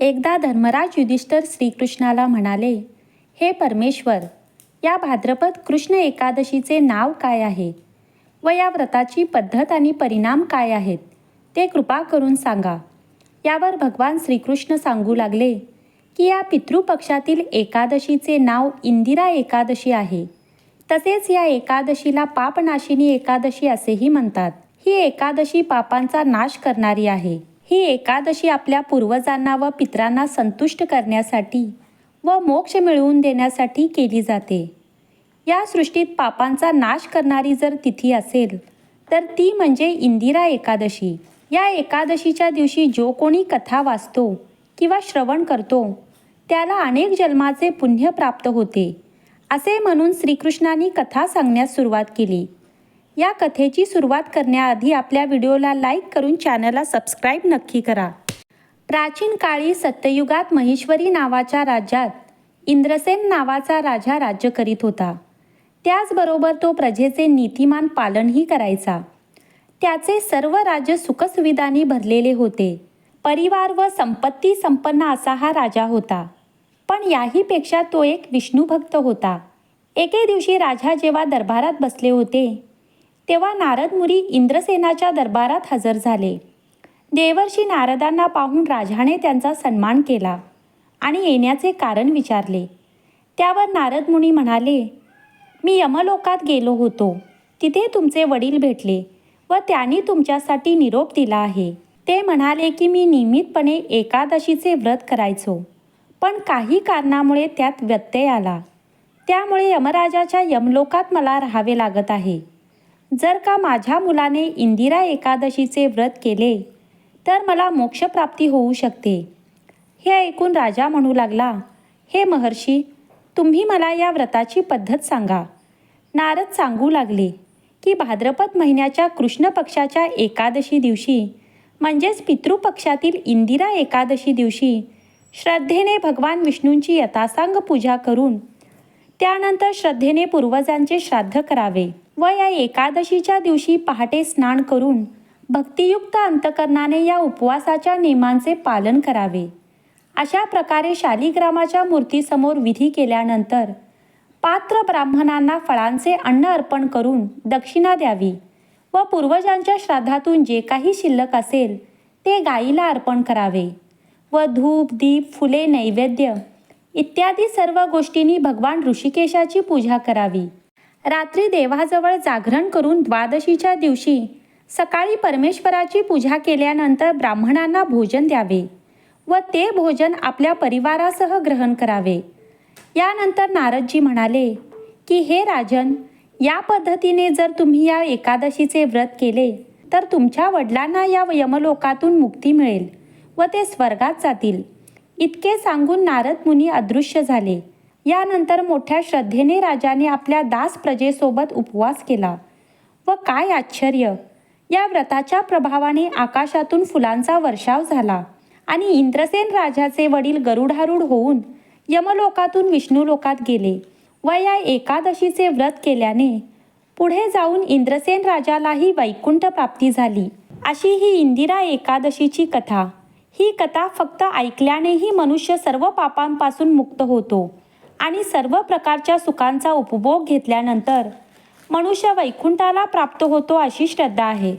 एकदा धर्मराज युधिष्ठर श्रीकृष्णाला म्हणाले हे परमेश्वर या भाद्रपद कृष्ण एकादशीचे नाव काय आहे व या व्रताची पद्धत आणि परिणाम काय आहेत ते कृपा करून सांगा यावर भगवान श्रीकृष्ण सांगू लागले की या पितृपक्षातील एकादशीचे नाव इंदिरा एकादशी आहे. तसेच या एकादशीला पापनाशिनी एकादशी असेही म्हणतात. ही एकादशी पापांचा नाश करणारी आहे. ही एकादशी आपल्या पूर्वजांना व पित्रांना संतुष्ट करण्यासाठी व मोक्ष मिळवून देण्यासाठी केली जाते. या सृष्टीत पापांचा नाश करणारी जर तिथी असेल तर ती म्हणजे इंदिरा एकादशी. या एकादशीच्या दिवशी जो कोणी कथा वाचतो किंवा श्रवण करतो त्याला अनेक जन्माचे पुण्य प्राप्त होते असे म्हणून श्रीकृष्णांनी कथा सांगण्यास सुरुवात केली. या कथेची सुरुवात करण्याआधी आपल्या व्हिडिओला लाईक करून चॅनलला सबस्क्राईब नक्की करा. प्राचीन काळी सत्ययुगात महेश्वरी नावाच्या राज्यात इंद्रसेन नावाचा राजा राज्य करीत होता. त्याचबरोबर तो प्रजेचे नीतिमान पालनही करायचा. त्याचे सर्व राज्य सुखसुविधांनी भरलेले होते. परिवार व संपत्ती संपन्न असा हा राजा होता. पण याहीपेक्षा तो एक विष्णूभक्त होता. एके दिवशी राजा जेव्हा दरबारात बसले होते तेव्हा नारद मुनी इंद्रसेनाच्या दरबारात हजर झाले. देवर्षी नारदांना पाहून राजाने त्यांचा सन्मान केला आणि येण्याचे कारण विचारले. त्यावर नारद मुनी म्हणाले मी यमलोकात गेलो होतो. तिथे तुमचे वडील भेटले व त्यांनी तुमच्यासाठी निरोप दिला आहे. ते म्हणाले की मी नियमितपणे एकादशीचे व्रत करायचो पण काही कारणामुळे त्यात व्यत्यय आला. त्यामुळे यमराजाच्या यमलोकात मला राहावे लागत आहे. जर का माझ्या मुलाने इंदिरा एकादशीचे व्रत केले तर मला मोक्षप्राप्ती होऊ शकते. हे ऐकून राजा म्हणू लागला हे महर्षी तुम्ही मला या व्रताची पद्धत सांगा. नारद सांगू लागले की भाद्रपद महिन्याच्या कृष्ण पक्षाच्या एकादशी दिवशी म्हणजेच पितृपक्षातील इंदिरा एकादशी दिवशी श्रद्धेने भगवान विष्णूंची यथासांग पूजा करून त्यानंतर श्रद्धेने पूर्वजांचे श्राद्ध करावे. व या एकादशीच्या दिवशी पहाटे स्नान करून भक्तियुक्त अंतकरणाने या उपवासाच्या नियमांचे पालन करावे. अशा प्रकारे शालिग्रामाच्या मूर्तीसमोर विधी केल्यानंतर पात्र ब्राह्मणांना फळांचे अन्न अर्पण करून दक्षिणा द्यावी व पूर्वजांच्या श्राद्धातून जे काही शिल्लक असेल ते गाईला अर्पण करावे व धूप दीप फुले नैवेद्य इत्यादी सर्व गोष्टींनी भगवान ऋषिकेशाची पूजा करावी. रात्री देवाजवळ जागरण करून द्वादशीच्या दिवशी सकाळी परमेश्वराची पूजा केल्यानंतर ब्राह्मणांना भोजन द्यावे व ते भोजन आपल्या परिवारासह ग्रहण करावे. यानंतर नारदजी म्हणाले की हे राजन या पद्धतीने जर तुम्ही या एकादशीचे व्रत केले तर तुमच्या वडिलांना या यमलोकातून मुक्ती मिळेल व ते स्वर्गात जातील. इतके सांगून नारद मुनी अदृश्य झाले. यानंतर मोठ्या श्रद्धेने राजाने आपल्या दास प्रजेसोबत उपवास केला. व काय आश्चर्य! या व्रताच्या प्रभावाने आकाशातून फुलांचा वर्षाव झाला आणि इंद्रसेन राजाचे वडील गरुडारूढ होऊन यमलोकातून विष्णुलोकात गेले व या एकादशीचे व्रत केल्याने पुढे जाऊन इंद्रसेन राजालाही वैकुंठ प्राप्ती झाली. अशी ही इंदिरा एकादशीची कथा. ही कथा फक्त ऐकल्यानेही मनुष्य सर्व पापांपासून मुक्त होतो. आणि सर्व प्रकारच्या सुखांचा उपभोग घेतल्यानंतर मनुष्य वैकुंठाला प्राप्त होतो अशी श्रद्धा आहे.